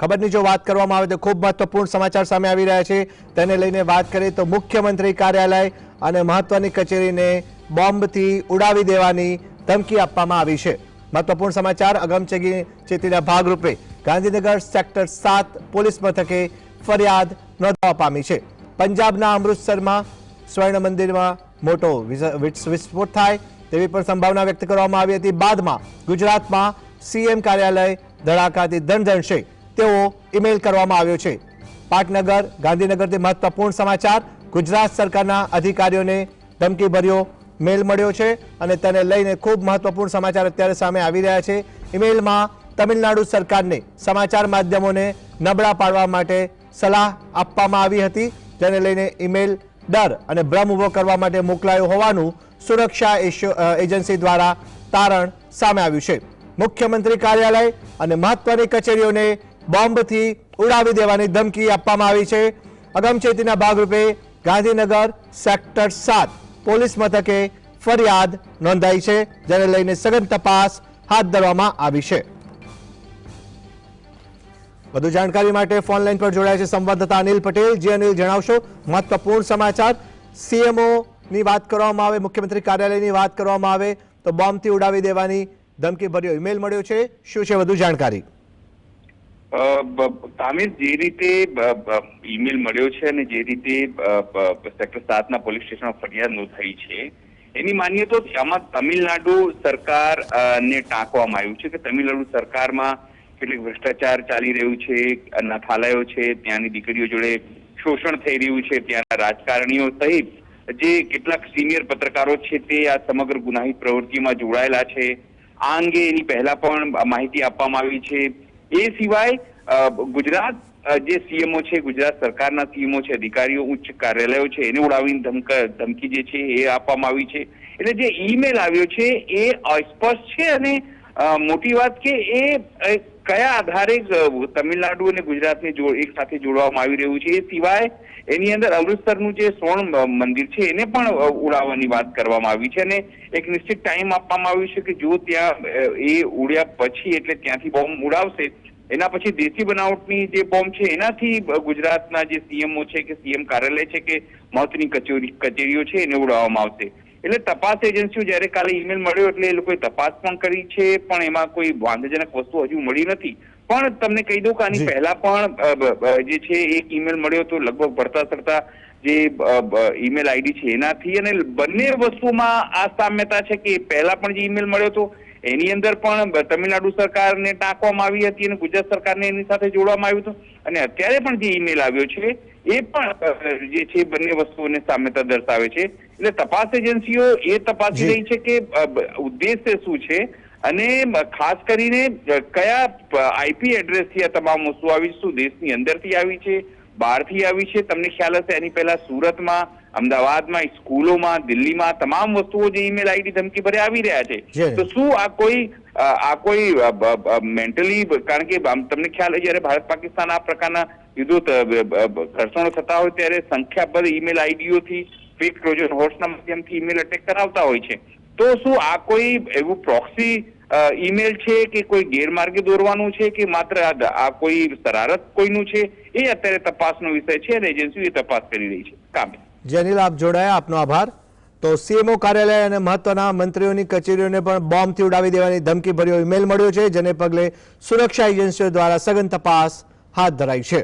ખબરની જો વાત કરવામાં આવે તો ખૂબ મહત્વપૂર્ણ સમાચાર સામે આવી રહ્યા છે. તેને લઈને વાત કરીએ તો મુખ્યમંત્રી કાર્યાલય અને મહત્વની કચેરીને બોમ્બથી ઉડાવી દેવાની ધમકી આપવામાં આવી છે. મહત્વપૂર્ણ સમાચાર અગમચેગી ચેતીના ભાગરૂપે ગાંધીનગર સેક્ટર સાત પોલીસ મથકે ફરિયાદ નોંધવા પામી છે. પંજાબના અમૃતસરમાં સ્વર્ણ મંદિરમાં મોટો વિસ- વિસ- વિસ્ફોટ થાય તેવી પણ સંભાવના વ્યક્ત કરવામાં આવી હતી. બાદમાં ગુજરાતમાં સીએમ કાર્યાલય ધડાકાથી ધણધણશે તેવો ઈમેલ કરવામાં આવ્યો છે. પાટનગર, ગાંધીનગરથી મહત્વપૂર્ણ સમાચાર. ગુજરાત સરકારના અધિકારીઓને ધમકીભર્યો મેલ મળ્યો છે અને તેને લઈને ખૂબ મહત્વપૂર્ણ સમાચાર અત્યારે સામે આવી રહ્યા છે. ઈમેલમાં તમિલનાડુ સરકારને સમાચાર માધ્યમોને નબળા પાડવા માટે સલાહ આપવામાં આવી હતી. તેને લઈને ઈમેલ ડર અને ભ્રમ ઊભો કરવા માટે મોકલાયો હોવાનું સુરક્ષા એજન્સી દ્વારા તારણ સામે આવ્યું છે. મુખ્યમંત્રી કાર્યાલય અને મહત્વની કચેરીઓને બોમ્બથી ઉડાવી દેવાની ધમકી આપવામાં આવી છે. અગમચેતીના ભાગરૂપે ગાંધીનગર સેક્ટર સાત પોલીસ મથકે ફરિયાદ નોંધાઈ છે, જેને લઈને સઘન તપાસ હાથ ધરવામાં આવી છે. વધુ જાણકારી માટે ફોન લાઈન પર જોડાયા છે સંવાદદાતા અનિલ પટેલ. જે અનિલ, જણાવશો? મહત્વપૂર્ણ સમાચાર? સીએમઓ ની વાત કરવામાં આવે, મુખ્યમંત્રી કાર્યાલયની વાત કરવામાં આવે, તો બોમ્બથી ઉડાવી દેવાની ધમકી ભર્યો ઈમેલ મળ્યો છે. શું છે વધુ જાણકારી? અ, જે રીતે ઈમેલ મળ્યો છે અને જે રીતે સેક્ટર સાતના પોલીસ સ્ટેશનમાં ફરિયાદ નોંધાઈ છે એની માનીએ તો આમાં તમિલનાડુ સરકાર ને ટાંકવામાં આવ્યું છે કે તમિલનાડુ સરકારમાં કેટલીક ભ્રષ્ટાચાર ચાલી રહ્યું છે નાથાલયો છે ત્યાંની દીકરીઓ જોડે શોષણ થઈ રહ્યું છે ત્યાંના રાજકારણીઓ સહિત જે કેટલાક સિનિયર પત્રકારો છે તે આ સમગ્ર ગુનાહિત પ્રવૃત્તિમાં જોડાયેલા છે. આ અંગે એની પહેલા પણ માહિતી આપવામાં આવી છે. એ સિવાય ગુજરાત જે સીએમઓ છે, ગુજરાત સરકારના સીએમઓ છે, અધિકારીઓ, ઉચ્ચ કાર્યાલયો છે, એને ઉડાવીને ધમક, ધમકી જે છે, એ આપવામાં આવી છે. એટલે જે ઈમેલ આવ્યો છે, એ અસ્પષ્ટ છે અને મોટી વાત કે એ કયા આધારે તમિલનાડુ અને ગુજરાતને એક સાથે જોડવામાં આવી રહ્યું છે. એ સિવાય એની અંદર અમૃતસરનું જે સ્વર્ણ મંદિર છે, એને પણ ઉડાવવાની વાત કરવામાં આવી છે અને એક નિશ્ચિત ટાઈમ આપવામાં આવ્યું છે કે જો ત્યાં એ ઉડ્યા પછી, એટલે ત્યાંથી બોમ્બ ઉડાવશે, એના પછી દેશી બનાવટની જે બોમ્બ છે, એનાથી ગુજરાતના જે સીએમઓ છે કે સીએમ કાર્યાલય છે કે મહત્વની કચેરી, કચેરીઓ છે, એને ઉડાવવામાં આવશે. એટલે તપાસ એજન્સીઓ જ્યારે કાલે ઈમેલ મળ્યો એટલે એ લોકોએ તપાસ પણ કરી છે પણ એમાં કોઈ વાંધાજનક વસ્તુ હજુ મળી નથી. પણ તમને કહી દઉં કે આની પહેલા પણ જે છે એક ઈમેલ મળ્યો હતો લગભગ ભરતા સરતા જે ઈમેલ આઈડી છે એનાથી અને બંને વસ્તુમાં આ સામ્યતા છે કે પહેલા પણ જે ઈમેલ મળ્યો હતો એની અંદર પણ તમિલનાડુ સરકારને ટાંકવામાં આવી હતી અને ગુજરાત સરકારને એની સાથે જોડવામાં આવ્યું હતું. અને અત્યારે પણ જે ઈમેલ આવ્યો છે એ પણ જે છે બંને વસ્તુઓને સામ્યતા દર્શાવે છે એટલે તપાસ એજન્સીઓ એ તપાસી. રહી છે કે ઉદ્દેશ્ય શું છે અને ખાસ કરીને કયા આઈપી એડ્રેસથી આ તમામ વસ્તુ આવી શું દેશની અંદરથી આવી છે બહારથી આવી છે તમને ખ્યાલ હશે એની પહેલા સુરતમાં અમદાવાદમાં સ્કૂલોમાં દિલ્હીમાં તમામ વસ્તુઓ જે ઈમેલ આઈડી ધમકી ભરે આવી રહ્યા છે. તો શું આ કોઈ આ કોઈ મેન્ટલી કારણ કે તમને ખ્યાલ હોય જ્યારે ભારત પાકિસ્તાન આ પ્રકારના યુદ્ધો ઘર્ષણો થતા હોય ત્યારે સંખ્યાબંધ ઈમેલ આઈડીઓથી ફેક ટ્રોજન હોર્સના માધ્યમથી ઈમેલ અટેક કરાવતા હોય છે. તો શું આ કોઈ એવું પ્રોક્સી ઈમેલ છે કે કોઈ ગેરમાર્ગે દોરવાનું છે કે માત્ર આ કોઈ શરારત કોઈનું છે? એ અત્યારે તપાસનો વિષય છે અને એજન્સીઓ એ તપાસ કરી રહી છે. કામે. જે અનિલ આપ જોડાયા, આપનો આભાર. તો સીએમઓ કાર્યાલય અને મહત્વના મંત્રીઓની કચેરીઓને પણ બોમ્બથી ઉડાવી દેવાની ધમકી ભર્યો ઇમેલ મળ્યો છે, જેને પગલે સુરક્ષા એજન્સીઓ દ્વારા સઘન તપાસ હાથ ધરાઈ છે.